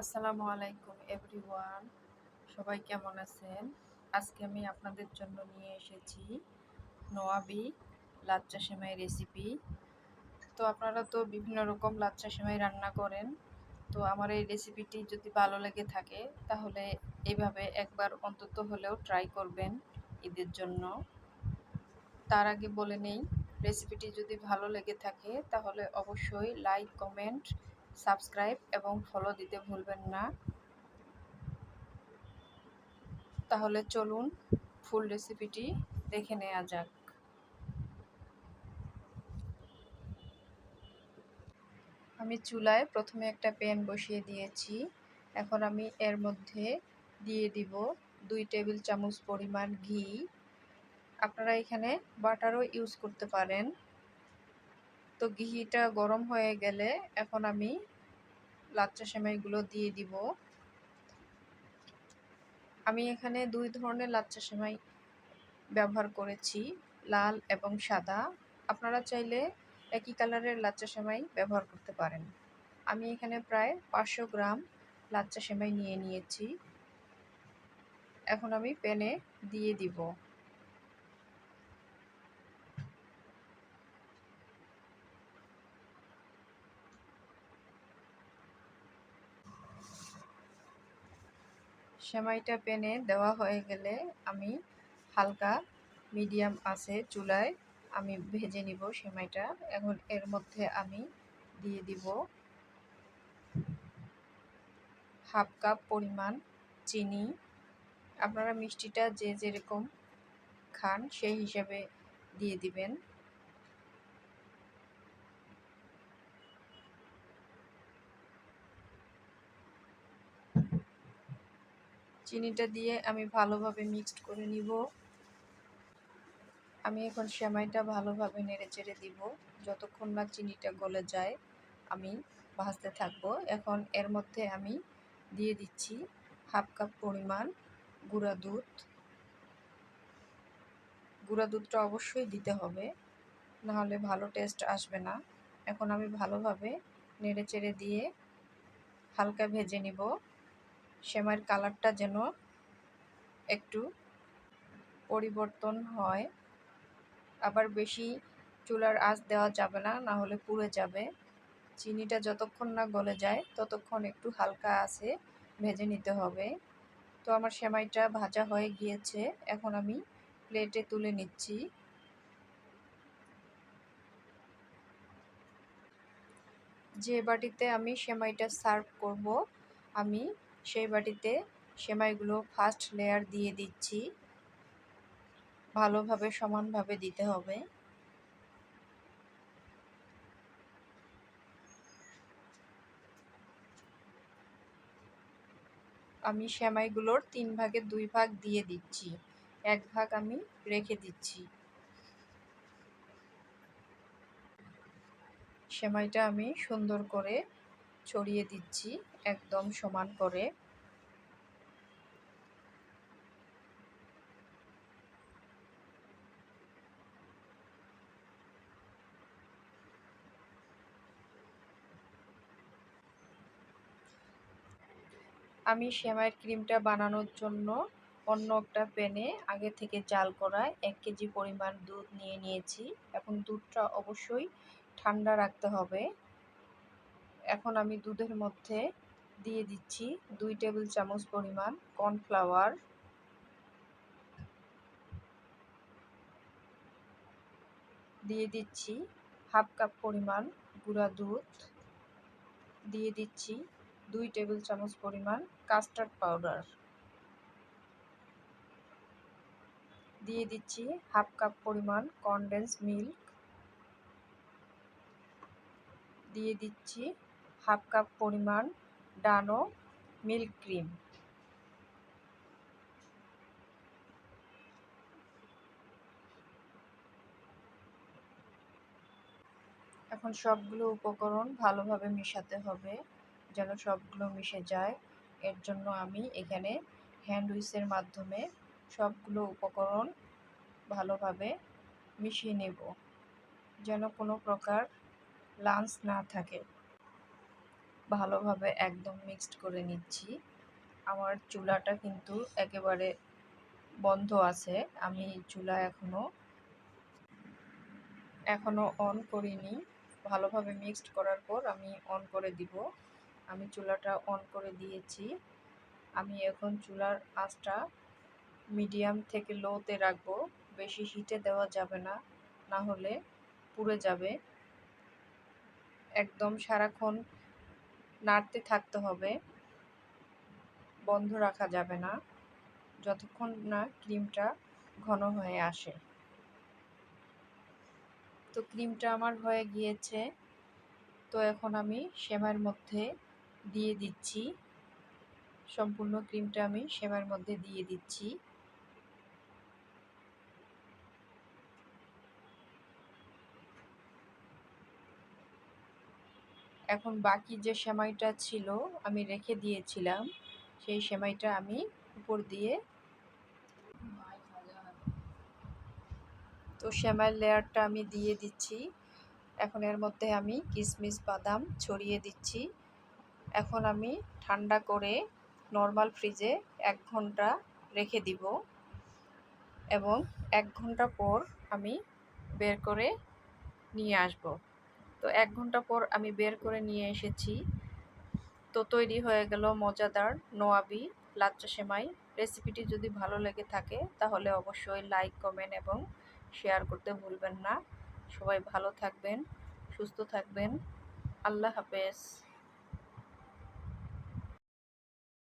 আসসালামু আলাইকুম, এভরিওয়ান। সবাই কেমন আছেন? আজকে আমি আপনাদের জন্য নিয়ে এসেছি নোয়াবি লাচ্চা সেমাই রেসিপি তো আপনারা তো বিভিন্ন রকম লাচ্চা সেমাই রান্না করেন। তো আমার এই রেসিপিটি যদি ভালো লেগে থাকে, তাহলে এভাবে একবার অন্তত হলেও ট্রাই করবেন ঈদের জন্য। তার আগে বলে নেই রেসিপিটি যদি ভালো লেগে থাকে, তাহলে অবশ্যই লাইক কমেন্ট সাবস্ক্রাইব এবং ফলো দিতে ভুলবেন না। তাহলে চলুন ফুল রেসিপিটি দেখে নেওয়া যাক। আমি চুলায় প্রথমে একটা প্যান বসিয়ে দিয়েছি। এখন আমি এর মধ্যে দিয়ে দিব দুই টেবিল চামচ পরিমাণ ঘি। আপনারা এখানে বাটারও ইউজ করতে পারেন। তো ঘিটা গরম হয়ে গেলে এখন আমি লাচ্চা সেমাইগুলো দিয়ে দিব। আমি এখানে দুই ধরনের লাচ্চা সেমাই ব্যবহার করেছি, লাল এবং সাদা। আপনারা চাইলে একই কালারের লাচ্চা সেমাই ব্যবহার করতে পারেন। আমি এখানে প্রায় পাঁচশো গ্রাম লাচ্চা সেমাই নিয়ে নিয়েছি। এখন আমি প্যানে দিয়ে দিব। সেমাইটা প্যানে দেওয়া হয়ে গেলে আমি হালকা, মিডিয়াম আছে চুলায় আমি ভেজে নিব সেমাইটা। এখন এর মধ্যে আমি দিয়ে দিব হাফ কাপ পরিমাণ চিনি। আপনারা মিষ্টিটা যে যেরকম খান সেই হিসাবে দিয়ে দিবেন। চিনিটা দিয়ে আমি ভালোভাবে মিক্সড করে নিব। আমি এখন সেমাইটা ভালোভাবে নেড়ে চেড়ে দিব। যতক্ষণ না চিনিটা গলে যায়, আমি ভাজতে থাকব। এখন এর মধ্যে আমি দিয়ে দিচ্ছি হাফ কাপ পরিমাণ গুঁড়া দুধ। গুঁড়া দুধটা অবশ্যই দিতে হবে, নাহলে ভালো টেস্ট আসবে না। এখন আমি ভালোভাবে নেড়ে চেড়ে দিয়ে হালকা ভেজে নিব। সেমাইয়ের কালারটা যেন একটু পরিবর্তন হয়। আবার বেশি চুলার আঁচ দেওয়া যাবে না না হলে পুড়ে যাবে। চিনিটা যতক্ষণ না গলে যায়, ততক্ষণ একটু হালকা আছে ভেজে নিতে হবে। তো আমার সেমাইটা ভাজা হয়ে গিয়েছে, এখন আমি প্লেটে তুলে নিচ্ছি। যে বাটিতে আমি সেমাইটা সার্ভ করব, আমি সেই বাটিতে সেমাইগুলো ফার্স্ট লেয়ার দিয়ে দিচ্ছি। ভালোভাবে, সমানভাবে দিতে হবে। আমি সেমাইগুলোর তিন ভাগের দুই ভাগ দিয়ে দিচ্ছি। এক ভাগ আমি রেখে দিচ্ছি। সেমাইটা আমি সুন্দর করে ছড়িয়ে দিচ্ছি একদম সমান করে। আমি সেমাইয়ের ক্রিমটা বানানোর জন্য অন্য একটা প্যানে আগে থেকে জাল করা এক কেজি পরিমাণ দুধ নিয়ে নিয়েছি। এখন দুধটা অবশ্যই ঠান্ডা রাখতে হবে। এখন আমি দুধের মধ্যে দিয়ে দিচ্ছি দুই টেবিল চামচ পরিমাণ কর্নফ্লাওয়ার। দিয়ে দিচ্ছি হাফ কাপ পরিমাণ গুঁড়া দুধ। দিয়ে দিচ্ছি দুই টেবিল চামচ পরিমাণ কাস্টার্ড পাউডার। দিয়ে দিচ্ছি হাফ কাপ পরিমাণ কনডেন্স মিল্ক। দিয়ে দিচ্ছি হাফ কাপ পরিমাণ ডানো মিল্ক ক্রিম। এখন সবগুলো উপকরণ ভালোভাবে মেশাতে হবে, যেন সবগুলো মিশে যায়। এর জন্য আমি এখানে হ্যান্ড উইসের মাধ্যমে সবগুলো উপকরণ ভালোভাবে মিশিয়ে নেব, যেন কোনো প্রকার লাঞ্চ না থাকে। ভালোভাবে একদম মিক্সড করে নিচ্ছি। আমার চুলাটা কিন্তু একেবারে বন্ধ আছে। আমি চুলা এখনও এখনও অন করিনি। ভালোভাবে মিক্সড করার পর আমি অন করে দিব। আমি চুলাটা অন করে দিয়েছি। আমি এখন চুলার আঁচটা মিডিয়াম থেকে লোতে রাখব। বেশি হিটে দেওয়া যাবে না না হলে পুড়ে যাবে। একদম সারাক্ষণ নাড়তে থাকতে হবে। বন্ধ রাখা যাবে না। যতক্ষণ না ক্রিমটা ঘন হয়ে আসে। তো ক্রিমটা আমার হয়ে গিয়েছে। তো এখন আমি সেমাইয়ের মধ্যে দিয়ে দিচ্ছি। সম্পূর্ণ ক্রিমটা আমি সেমাইয়ের মধ্যে দিয়ে দিচ্ছি। এখন বাকি যে সেমাইটা ছিল আমি রেখে দিয়েছিলাম, সেই সেমাইটা আমি উপর দিয়ে তো সেমাইয়ের লেয়ারটা আমি দিয়ে দিচ্ছি। এখন এর মধ্যে আমি কিশমিশ বাদাম ছড়িয়ে দিচ্ছি। এখন আমি ঠান্ডা করে নর্মাল ফ্রিজে এক ঘণ্টা রেখে দিব এবং এক ঘণ্টা পর আমি বের করে নিয়ে আসব। তো এক ঘণ্টা পর আমি বের করে নিয়ে এসেছি। তো তৈরি হয়ে গেল মজাদার নোয়াবি লাচ্চা সেমাই। রেসিপিটি যদি ভালো লেগে থাকে তাহলে অবশ্যই লাইক, কমেন্ট এবং শেয়ার করতে ভুলবেন না। সবাই ভালো থাকবেন, সুস্থ থাকবেন। আল্লাহ হাফেজ।